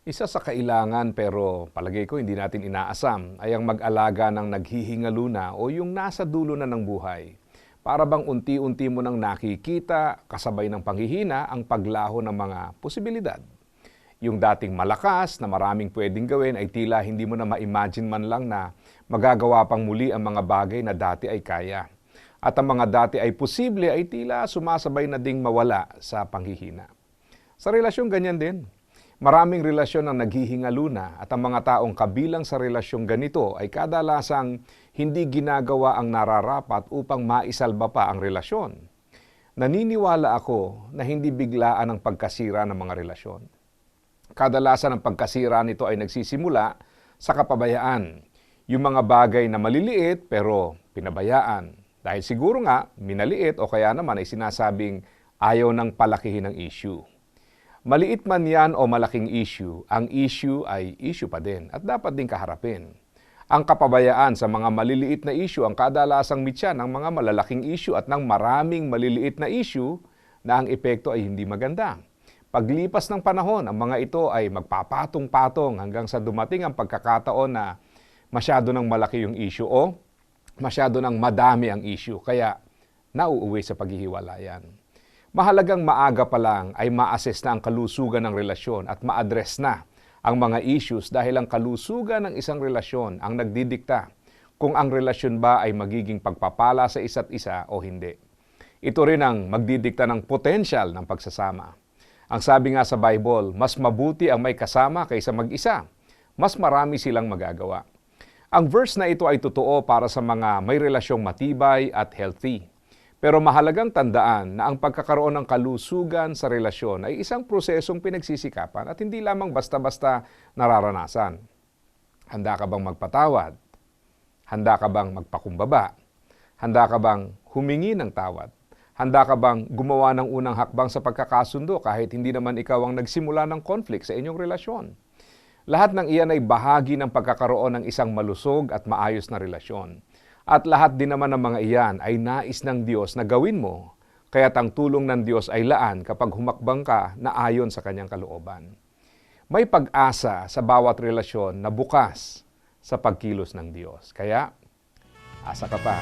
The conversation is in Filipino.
Isa sa kailangan pero palagay ko hindi natin inaasam ay ang mag-alaga ng naghihingalo na o yung nasa dulo na ng buhay. Para bang unti-unti mo nang nakikita kasabay ng panghihina ang paglaho ng mga posibilidad. Yung dating malakas na maraming pwedeng gawin ay tila hindi mo na ma-imagine man lang na magagawa pang muli ang mga bagay na dati ay kaya. At ang mga dati ay posible ay tila sumasabay na ding mawala sa panghihina. Sa relasyon ganyan din. Maraming relasyon ang naghihingalo na at ang mga taong kabilang sa relasyong ganito ay kadalasang hindi ginagawa ang nararapat upang maisalba pa ang relasyon. Naniniwala ako na hindi biglaan ang pagkasira ng mga relasyon. Kadalasan ang pagkasira nito ay nagsisimula sa kapabayaan. Yung mga bagay na maliliit pero pinabayaan. Dahil siguro nga, minaliit o kaya naman ay sinasabing ayaw ng palakihin ng issue. Maliit man yan o malaking issue, ang issue ay issue pa din at dapat din kaharapin. Ang kapabayaan sa mga maliliit na issue ang kadalasang mitya ng mga malalaking issue at ng maraming maliliit na issue na ang epekto ay hindi maganda. Paglipas ng panahon, ang mga ito ay magpapatong-patong hanggang sa dumating ang pagkakataon na masyado ng malaki yung issue o masyado ng madami ang issue. Kaya nauuwi sa paghihiwalayan. Mahalagang maaga pa lang ay ma-assess na ang kalusugan ng relasyon at ma-address na ang mga issues dahil ang kalusugan ng isang relasyon ang nagdidikta kung ang relasyon ba ay magiging pagpapala sa isa't isa o hindi. Ito rin ang magdidikta ng potential ng pagsasama. Ang sabi nga sa Bible, mas mabuti ang may kasama kaysa mag-isa. Mas marami silang magagawa. Ang verse na ito ay totoo para sa mga may relasyong matibay at healthy. Pero mahalagang tandaan na ang pagkakaroon ng kalusugan sa relasyon ay isang prosesong pinagsisikapan at hindi lamang basta-basta nararanasan. Handa ka bang magpatawad? Handa ka bang magpakumbaba? Handa ka bang humingi ng tawad? Handa ka bang gumawa ng unang hakbang sa pagkakasundo kahit hindi naman ikaw ang nagsimula ng conflict sa inyong relasyon? Lahat ng iyan ay bahagi ng pagkakaroon ng isang malusog at maayos na relasyon. At lahat din naman ng mga iyan ay nais ng Diyos na gawin mo, kaya't ang tulong ng Diyos ay laan kapag humakbang ka na ayon sa kanyang kalooban. May pag-asa sa bawat relasyon na bukas sa pagkilos ng Diyos. Kaya, asa ka pa.